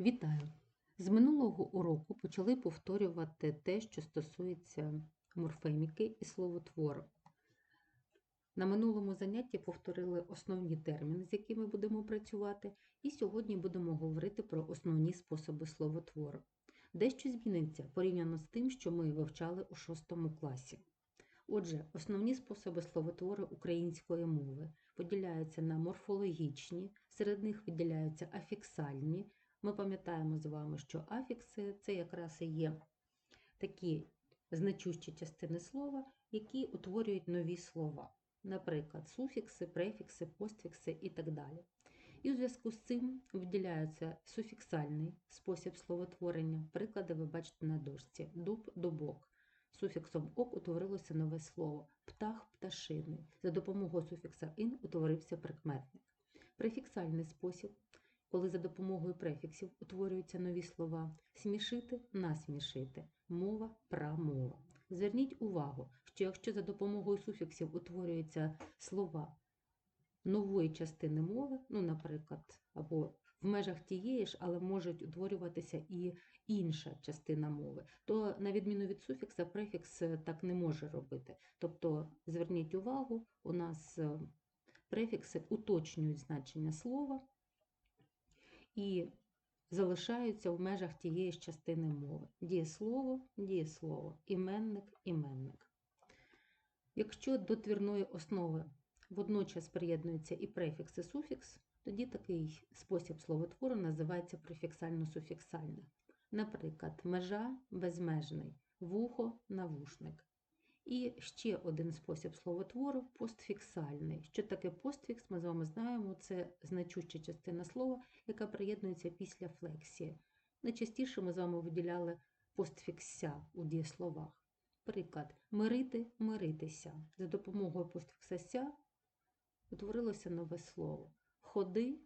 Вітаю! З минулого уроку почали повторювати те, що стосується морфеміки і словотвору. На минулому занятті повторили основні терміни, з якими будемо працювати, і сьогодні будемо говорити про основні способи словотвору. Дещо зміниться порівняно з тим, що ми вивчали у 6 класі. Отже, основні способи словотвору української мови поділяються на морфологічні, серед них виділяються афіксальні. Ми пам'ятаємо з вами, що афікси це якраз і є такі значущі частини слова, які утворюють нові слова, наприклад, суфікси, префікси, постфікси і так далі. І у зв'язку з цим виділяється суфіксальний спосіб словотворення. Приклади ви бачите на дошці: дуб, дубок. Суфіксом ок утворилося нове слово птах, пташини. За допомогою суфікса ин утворився прикметник. Префіксальний спосіб коли за допомогою префіксів утворюються нові слова смішити, насмішити, мова, прамова. Зверніть увагу, що якщо за допомогою суфіксів утворюються слова нової частини мови, ну, наприклад, або в межах тієї ж, але можуть утворюватися і інша частина мови, то на відміну від суфікса, префікс так не може робити. Тобто, зверніть увагу, у нас е, префікси уточнюють значення слова і залишаються в межах тієї ж частини мови. Дієслово, дієслово, іменник, іменник. Якщо до твірної основи водночас приєднується і префікс, і суфікс, тоді такий спосіб словотвору називається префіксально-суфіксальний. Наприклад, межа безмежний, вухо навушник. І ще один спосіб словотвору постфіксальний. Що таке постфікс, ми з вами знаємо, це значуща частина слова, яка приєднується після флексії. Найчастіше ми з вами виділяли постфікся у дієсловах. Приклад, мирити, миритися. За допомогою постфіксася утворилося нове слово. Ходи,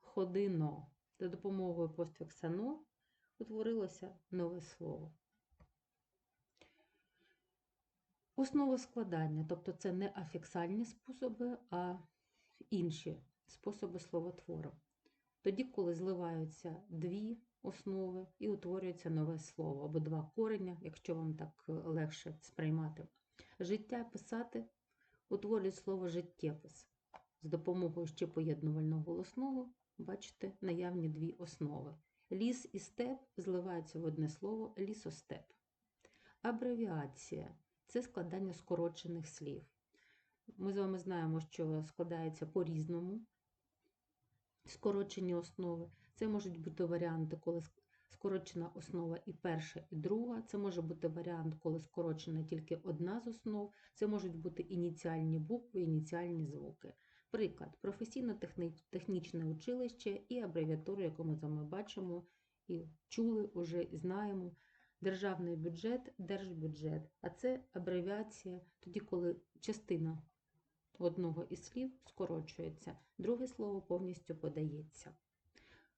ходино. За допомогою постфіксано утворилося нове слово. Основа складання, тобто це не афіксальні способи, а інші способи словотвору. Тоді, коли зливаються дві основи і утворюється нове слово, або два кореня, якщо вам так легше сприймати. Життя писати утворює слово життєпис. З допомогою ще поєднувального голосного, бачите, наявні дві основи. Ліс і степ зливаються в одне слово лісостеп. Абревіація це складання скорочених слів. Ми з вами знаємо, що складається по-різному скорочені основи. Це можуть бути варіанти, коли скорочена основа і перша, і друга. Це може бути варіант, коли скорочена тільки одна з основ. Це можуть бути ініціальні букви, ініціальні звуки. Приклад, професійно-технічне училище і абревіатуру, яку ми з вами бачимо і чули, вже і знаємо. Державний бюджет, держбюджет. А це абревіація тоді, коли частина одного із слів скорочується, друге слово повністю подається.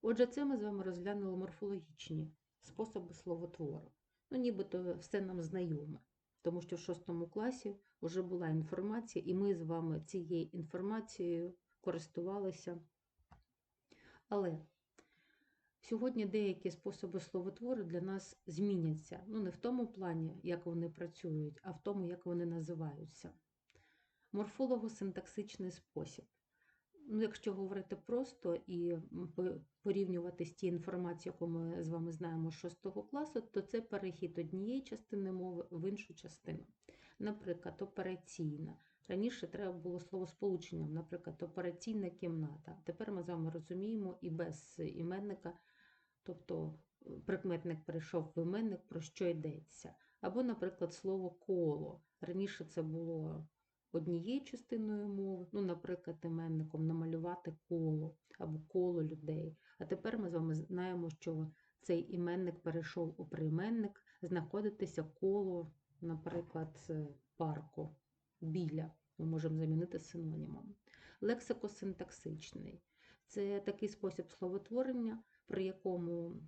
Отже, це ми з вами розглянули морфологічні способи словотвору. Ну, нібито все нам знайоме, тому що в шостому класі вже була інформація, і ми з вами цією інформацією користувалися. Але Сьогодні деякі способи словотвору для нас зміняться. Ну, не в тому плані, як вони працюють, а в тому, як вони називаються. Морфолого-синтаксичний спосіб. Ну, Якщо говорити просто і порівнювати з тією інформацією, яку ми з вами знаємо з 6 класу, то це перехід однієї частини мови в іншу частину. Наприклад, операційна. Раніше треба було словосполученням, наприклад, операційна кімната. Тепер ми з вами розуміємо і без іменника Тобто е, прикметник перейшов в іменник, про що йдеться. Або, наприклад, слово коло. Раніше це було однією частиною мови, ну, наприклад, іменником намалювати коло або коло людей. А тепер ми з вами знаємо, що цей іменник перейшов у прийменник, знаходитися коло, наприклад, парку біля. Ми можемо замінити синонімом. Лексикосинтаксичний це такий спосіб словотворення при якому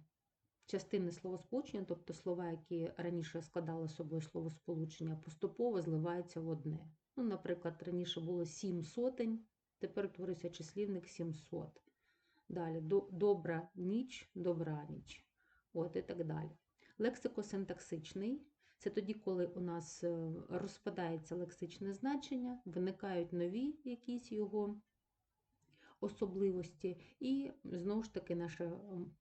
частини словосполучення, тобто слова, які раніше складали собою словосполучення, поступово зливаються в одне. Ну, Наприклад, раніше було сім сотень, тепер утворився числівник 700. Далі до- добра ніч, добраніч. От і так далі. Лексико-синтаксичний це тоді, коли у нас е, розпадається лексичне значення, виникають нові якісь його особливості, і знову ж таки наша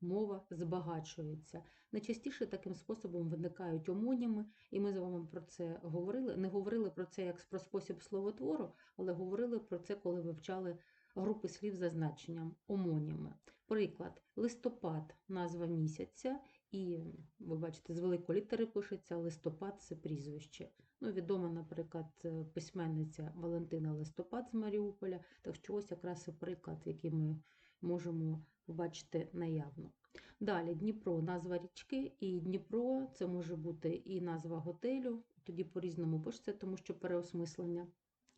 мова збагачується. Найчастіше таким способом виникають омоніми, і ми з вами про це говорили. Не говорили про це як про спосіб словотвору, але говорили про це, коли вивчали групи слів за значенням омоніми. Приклад, листопад назва місяця, і ви бачите, з великої літери пишеться листопад це прізвище. Ну, відома, наприклад, е, письменниця Валентина Листопад з Маріуполя. Так що ось якраз і приклад, який ми можемо побачити наявно. Далі Дніпро, назва річки, і Дніпро це може бути і назва готелю, тоді по-різному пишеться, тому що переосмислення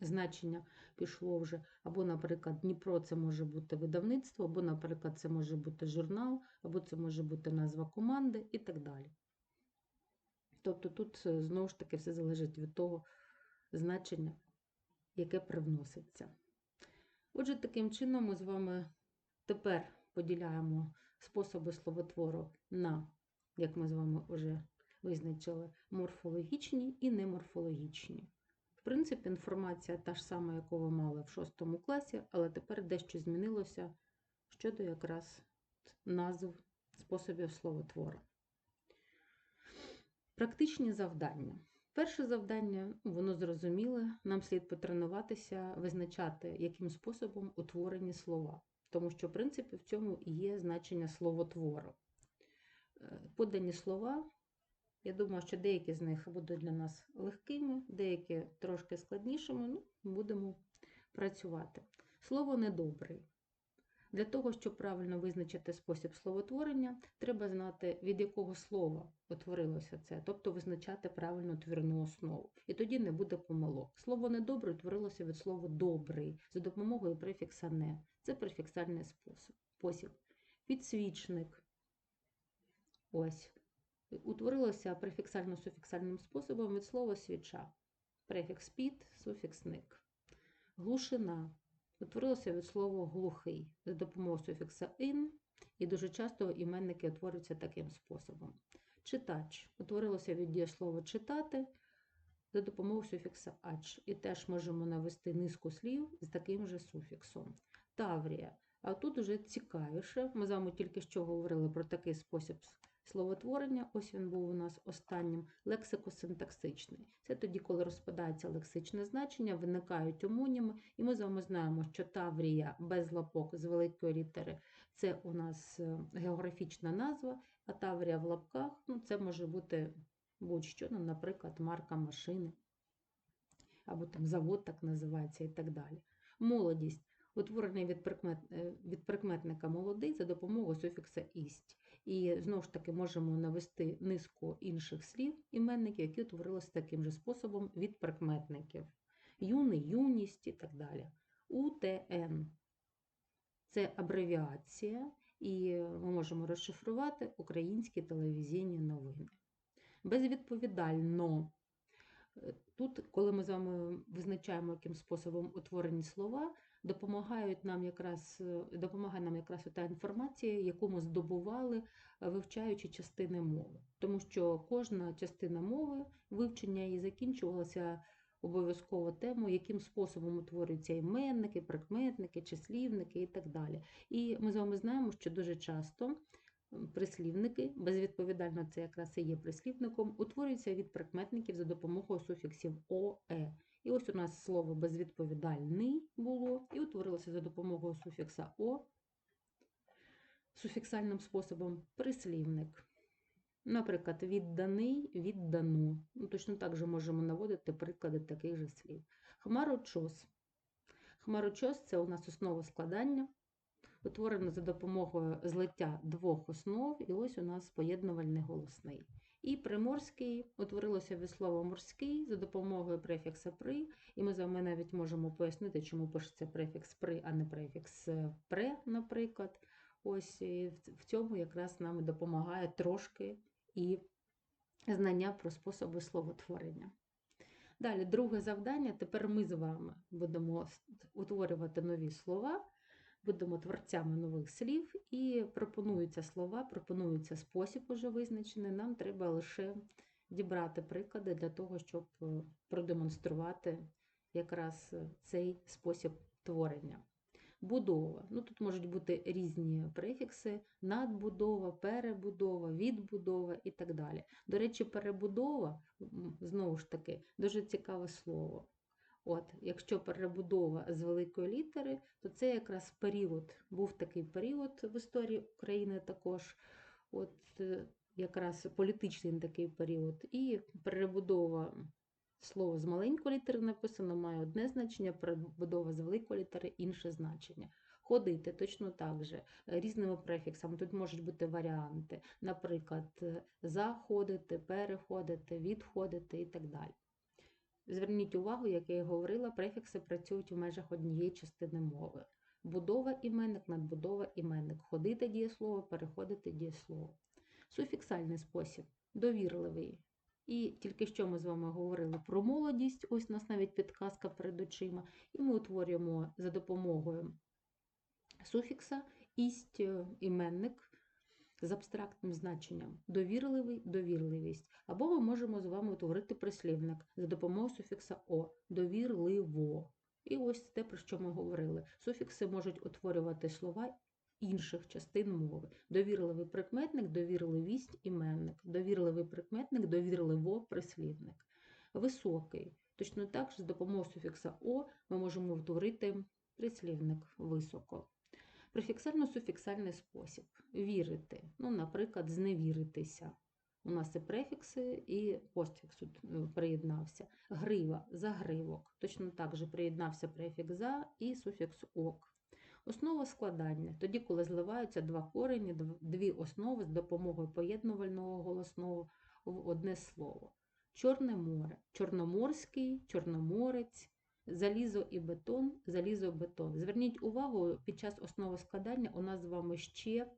значення пішло вже. Або, наприклад, Дніпро це може бути видавництво, або, наприклад, це може бути журнал, або це може бути назва команди і так далі. Тобто тут е, знову ж таки все залежить від того значення, яке привноситься. Отже, таким чином ми з вами тепер поділяємо способи словотвору на, як ми з вами вже визначили, морфологічні і неморфологічні. В принципі, інформація та ж сама, яку ви мали в шостому класі, але тепер дещо змінилося щодо якраз назв способів словотвору. Практичні завдання. Перше завдання, ну, воно зрозуміле, нам слід потренуватися, визначати, яким способом утворені слова. Тому що, в принципі, в цьому і є значення словотвору. Е, Подані слова, я думаю, що деякі з них будуть для нас легкими, деякі трошки складнішими, ну, будемо працювати. Слово недобрий. Для того, щоб правильно визначити спосіб словотворення, треба знати, від якого слова утворилося це, тобто визначати правильну твірну основу. І тоді не буде помилок. Слово недобрий утворилося від слова добрий за допомогою префікса не. Це префіксальний спосіб. Підсвічник. Ось. Утворилося префіксально-суфіксальним способом від слова свіча. Префікс під, суфікс ник. Глушина. Утворилося від слова глухий за допомогою суфікса ин, і дуже часто іменники утворюються таким способом. Читач утворилося від дієслова читати за допомогою суфікса ач. І теж можемо навести низку слів з таким же суфіксом. Таврія. А тут уже цікавіше. Ми з вами тільки що говорили про такий спосіб словотворення. Ось він був у нас останнім лексико-синтаксичний. Це тоді, коли розпадається лексичне значення, виникають омоніми, і ми з вами знаємо, що Таврія без лапок з великої літери це у нас е, географічна назва, а Таврія в лапках ну, це може бути будь-що, ну, наприклад, марка машини, або там завод так називається і так далі. Молодість. Утворений від, е, від прикметника молодий за допомогою суфікса ість. І знову ж таки можемо навести низку інших слів, іменників, які утворилися таким же способом від прикметників. Юний, юність і так далі. УТН це абревіація, і ми можемо розшифрувати українські телевізійні новини. Безвідповідально. Тут, коли ми з вами визначаємо, яким способом утворені слова, допомагають нам якраз, е, допомагає нам якраз та інформація, яку ми здобували, е, вивчаючи частини мови. Тому що кожна частина мови, вивчення її закінчувалася обов'язково темою, яким способом утворюються іменники, прикметники, числівники і так далі. І ми з вами знаємо, що дуже часто прислівники, безвідповідально це якраз і є прислівником, утворюються від прикметників за допомогою суфіксів о, е. І ось у нас слово безвідповідальний було, і утворилося за допомогою суфікса О суфіксальним способом прислівник. Наприклад, відданий, віддану. Ну, точно так же можемо наводити приклади таких же слів. Хмарочос. Хмарочос це у нас основа складання, утворено за допомогою злиття двох основ, і ось у нас поєднувальний голосний. І приморський утворилося від слова морський за допомогою префікса при, і ми з вами навіть можемо пояснити, чому пишеться префікс при, а не префікс пре, наприклад. Ось в цьому якраз нам допомагає трошки і знання про способи словотворення. Далі, друге завдання. Тепер ми з вами будемо утворювати нові слова. Будемо творцями нових слів і пропонуються слова, пропонується спосіб уже визначений. Нам треба лише дібрати приклади для того, щоб е, продемонструвати якраз е, цей спосіб творення. Будова. Ну, Тут можуть бути різні префікси: надбудова, перебудова, відбудова і так далі. До речі, перебудова, знову ж таки, дуже цікаве слово. От, Якщо перебудова з великої літери, то це якраз період, був такий період в історії України також. От е, якраз політичний такий період, і перебудова слово з маленької літери написано має одне значення, перебудова з великої літери інше значення. Ходити точно так же, різними префіксами. Тут можуть бути варіанти, наприклад, е, заходити, переходити, відходити і так далі. Зверніть увагу, як я і говорила, префікси працюють в межах однієї частини мови. Будова іменник, надбудова іменник, ходити дієслово, переходити дієслово. Суфіксальний спосіб довірливий. І тільки що ми з вами говорили про молодість, ось у нас навіть підказка перед очима, і ми утворюємо за допомогою суфікса ість іменник з абстрактним значенням довірливий, довірливість. Або ми можемо з вами утворити прислівник за допомогою суфікса О довірливо. І ось те, про що ми говорили. Суфікси можуть утворювати слова інших частин мови. Довірливий прикметник, довірливість іменник, довірливий прикметник, довірливо прислівник. Високий. Точно так ж з допомогою суфікса О ми можемо утворити прислівник високо. Префіксально-суфіксальний спосіб вірити. Ну, наприклад, зневіритися. У нас і префікси, і постфікс е, приєднався. Грива, загривок. Точно так же приєднався префікс за і суфікс ок. Основа складання. Тоді, коли зливаються два корені, дві основи з допомогою поєднувального голосного в одне слово. Чорне море, Чорноморський, Чорноморець, залізо і бетон, залізо-бетон. Зверніть увагу, під час основоскладання у нас з вами ще,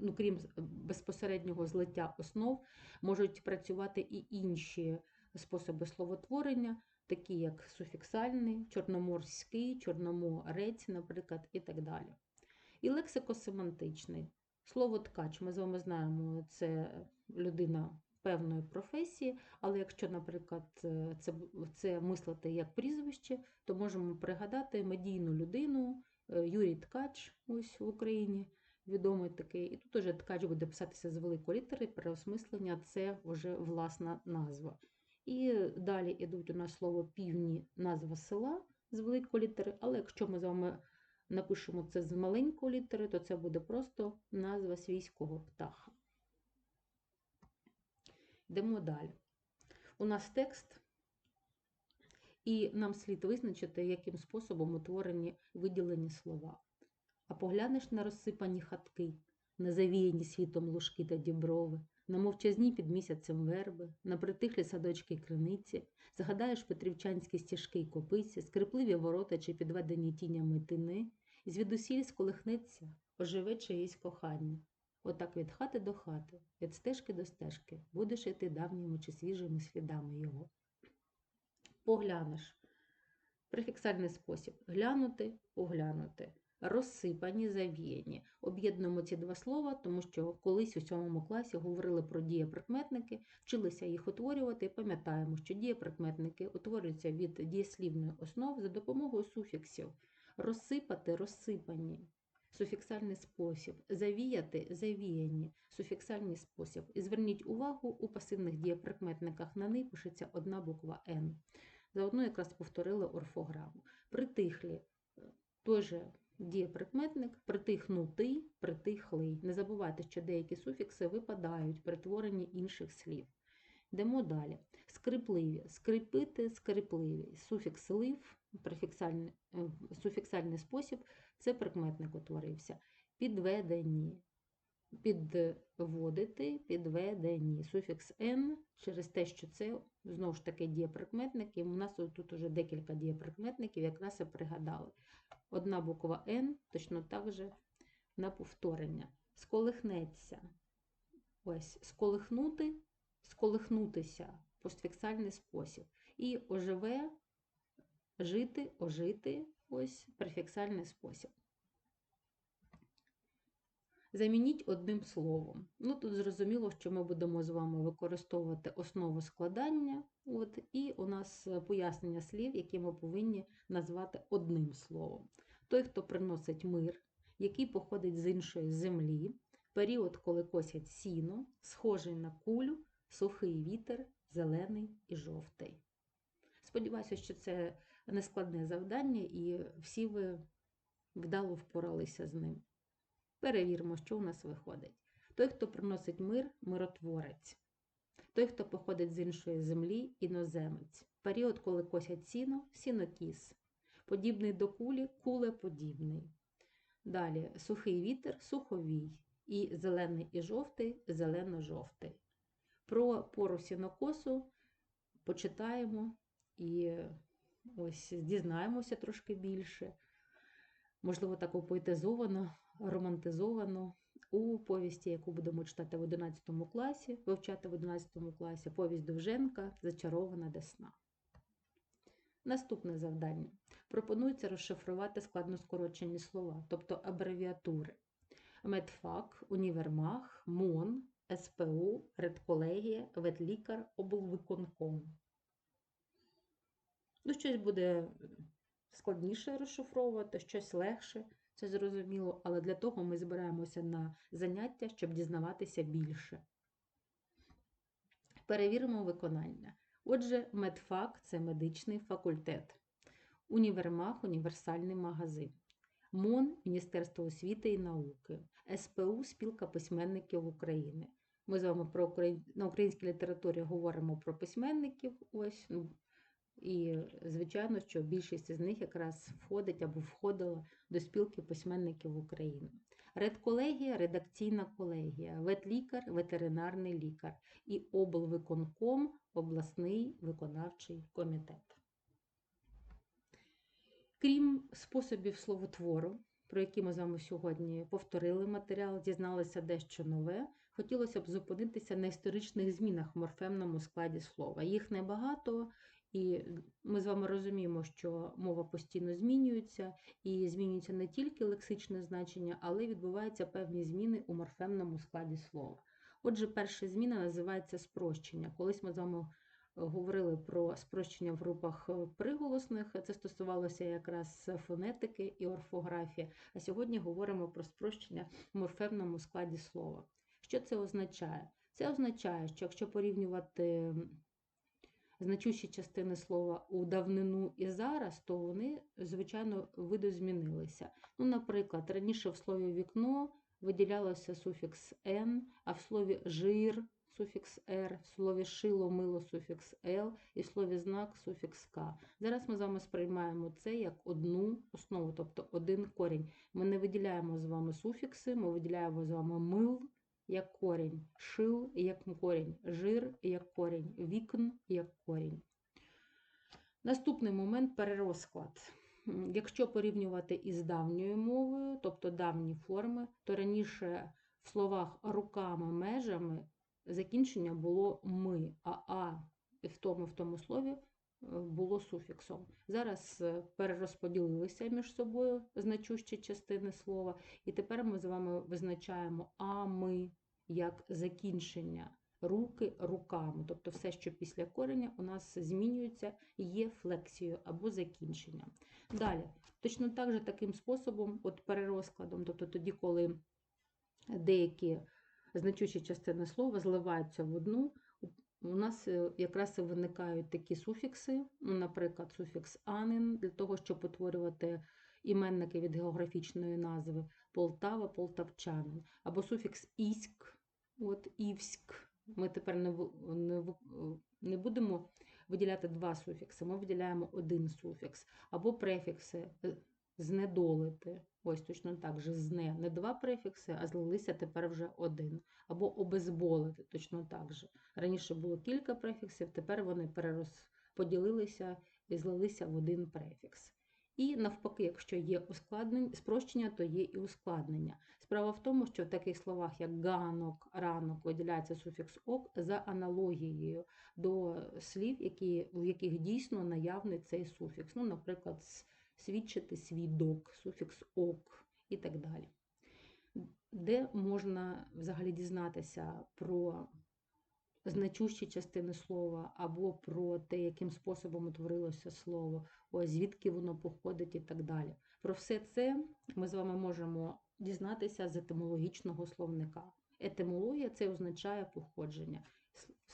ну, крім безпосереднього злиття основ, можуть працювати і інші способи словотворення, такі як суфіксальний, чорноморський, чорноморець, наприклад, і так далі. І лексикосемантичний. Слово ткач, ми з вами знаємо, це людина певної професії, але якщо, наприклад, е, це це мислити як прізвище, то можемо пригадати медійну людину е, Юрій Ткач, ось в Україні відомий такий. І тут уже ткач буде писатися з великої літери, переосмислення це вже власна назва. І далі йдуть у нас слово півні, назва села з великої літери, але якщо ми з вами напишемо це з маленької літери, то це буде просто назва свійського птаха. Йдемо далі. У нас текст, і нам слід визначити, яким способом утворені виділені слова. А поглянеш на розсипані хатки, на завіяні світом лужки та діброви, на мовчазні під місяцем верби, на притихлі садочки криниці, згадаєш петрівчанські стіжки й копиці, скрипливі ворота чи підведені тінями тини, і звідусіль сколихнеться, оживе чиїсь кохання. Отак від хати до хати, від стежки до стежки, будеш іти давніми чи свіжими слідами його. Поглянеш. Префіксальний спосіб глянути, поглянути. Розсипані, завіяні. Об'єднуємо ці два слова, тому що колись у сьомому класі говорили про дієприкметники, вчилися їх утворювати і пам'ятаємо, що дієприкметники утворюються від дієслівної основи за допомогою суфіксів. Розсипати розсипані суфіксальний спосіб, завіяти завіяні, суфіксальний спосіб. І зверніть увагу, у пасивних дієприкметниках на них пишеться одна буква Н. Заодно якраз повторили орфограму. Притихлі той же дієприкметник, притихнутий, притихлий. Не забувайте, що деякі суфікси випадають при творенні інших слів. Йдемо далі. Скрипливі, скрипити, скрипливі. Суфікс лив, е, суфіксальний спосіб це прикметник утворився. Підведені, підводити, підведені. Суфікс Н через те, що це знову ж таки дієприкметник, і у нас тут уже декілька дієприкметників, якраз і пригадали. Одна буква Н, точно так же на повторення. Сколихнеться. Ось, сколихнути, сколихнутися постфіксальний спосіб. І оживе, жити, ожити ось префіксальний спосіб. Замініть одним словом. Ну, тут зрозуміло, що ми будемо з вами використовувати основу складання, от, і у нас пояснення слів, які ми повинні назвати одним словом. Той, хто приносить мир, який походить з іншої землі, період, коли косять сіно, схожий на кулю, сухий вітер, зелений і жовтий. Сподіваюся, що це нескладне завдання, і всі ви вдало впоралися з ним. Перевіримо, що у нас виходить. Той, хто приносить мир, миротворець. Той, хто походить з іншої землі, іноземець. Період, коли косять сіно, сінокіс. Подібний до кулі кулеподібний. Далі сухий вітер, суховій. І зелений і жовтий зелено-жовтий. Про пору сінокосу почитаємо і ось дізнаємося трошки більше. Можливо, так опоетизовано, романтизовано у повісті, яку будемо читати в 11 класі, вивчати в 11 класі, повість Довженка Зачарована десна. Наступне завдання. Пропонується розшифрувати складноскорочені слова, тобто абревіатури. Медфак, універмаг, МОН, СПУ, редколегія, ветлікар, облвиконком. Ну, щось буде складніше розшифровувати, щось легше, це зрозуміло, але для того ми збираємося на заняття, щоб дізнаватися більше. Перевіримо виконання. Отже, медфак це медичний факультет. Універмаг універсальний магазин. МОН Міністерство освіти і науки, СПУ Спілка письменників України. Ми з вами про на українській літературі говоримо про письменників. Ось, ну, і, звичайно, що більшість з них якраз входить або входила до спілки письменників України. Редколегія редакційна колегія, ветлікар, ветеринарний лікар і облвиконком обласний виконавчий комітет. Крім способів словотвору, про які ми з вами сьогодні повторили матеріал, дізналися дещо нове, хотілося б зупинитися на історичних змінах в морфемному складі слова. Їх небагато, і ми з вами розуміємо, що мова постійно змінюється, і змінюється не тільки лексичне значення, але й відбуваються певні зміни у морфемному складі слова. Отже, перша зміна називається спрощення. Колись ми з вами говорили про спрощення в групах приголосних, це стосувалося якраз фонетики і орфографії. А сьогодні говоримо про спрощення в морфемному складі слова. Що це означає? Це означає, що якщо порівнювати значущі частини слова у давнину і зараз, то вони, звичайно, видозмінилися. Ну, Наприклад, раніше в слові вікно виділялося суфікс «н», а в слові жир суфікс «р», в слові шило, мило суфікс «л» і в слові знак суфікс «к». Зараз ми з вами сприймаємо це як одну основу, тобто один корінь. Ми не виділяємо з вами суфікси, ми виділяємо з вами мил як корінь, шил як корінь, жир як корінь, вікн як корінь. Наступний момент перерозклад. Якщо порівнювати із давньою мовою, тобто давні форми, то раніше в словах руками, межами закінчення було ми, а а в тому в тому слові було суфіксом. Зараз е, перерозподілилися між собою значущі частини слова, і тепер ми з вами визначаємо а ми як закінчення руки руками. Тобто все, що після кореня у нас змінюється є флексією або закінченням. Далі, точно так же таким способом, от перерозкладом, тобто тоді, коли деякі значущі частини слова зливаються в одну, у нас е, якраз і виникають такі суфікси, ну, наприклад, суфікс анин, для того, щоб утворювати іменники від географічної назви. Полтава, полтавчанин, або суфікс іськ, от івськ. Ми тепер не не, не будемо виділяти два суфікси, ми виділяємо один суфікс, або префікси е, знедолити. Ось точно так же зне не два префікси, а злилися тепер вже один. Або обезболити, точно так же. Раніше було кілька префіксів, тепер вони перерозподілилися і злилися в один префікс. І навпаки, якщо є ускладнення, спрощення, то є і ускладнення. Справа в тому, що в таких словах, як ганок, ранок, виділяється суфікс ок за аналогією до слів, які, в яких дійсно наявний цей суфікс. Ну, Наприклад, свідчити свідок, суфікс ок і так далі. де можна взагалі дізнатися про значущі частини слова або про те, яким способом утворилося слово, ось звідки воно походить і так далі. Про все це ми з вами можемо дізнатися з етимологічного словника. Етимологія це означає походження.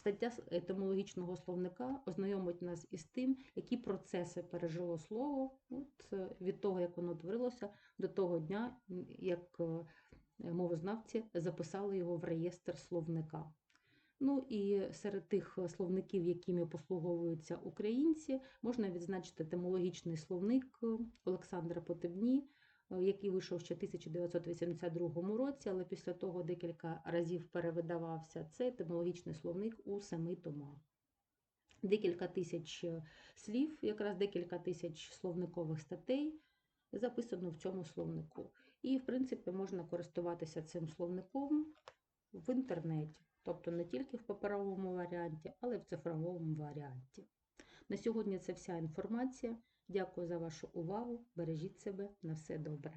Стаття етимологічного словника ознайомить нас із тим, які процеси пережило слово от, е, від того, як воно утворилося, до того дня, як е, мовознавці записали його в реєстр словника. Ну і серед тих словників, якими послуговуються українці, можна відзначити етимологічний словник е, Олександра Потебні, який вийшов ще в 1982 році, але після того декілька разів перевидавався. Це етимологічний словник у семи томах. Декілька тисяч е, слів, якраз декілька тисяч словникових статей записано в цьому словнику. І, в принципі, можна користуватися цим словником в інтернеті, тобто не тільки в паперовому варіанті, але й в цифровому варіанті. На сьогодні це вся інформація. Дякую за вашу увагу. Бережіть себе на все добре.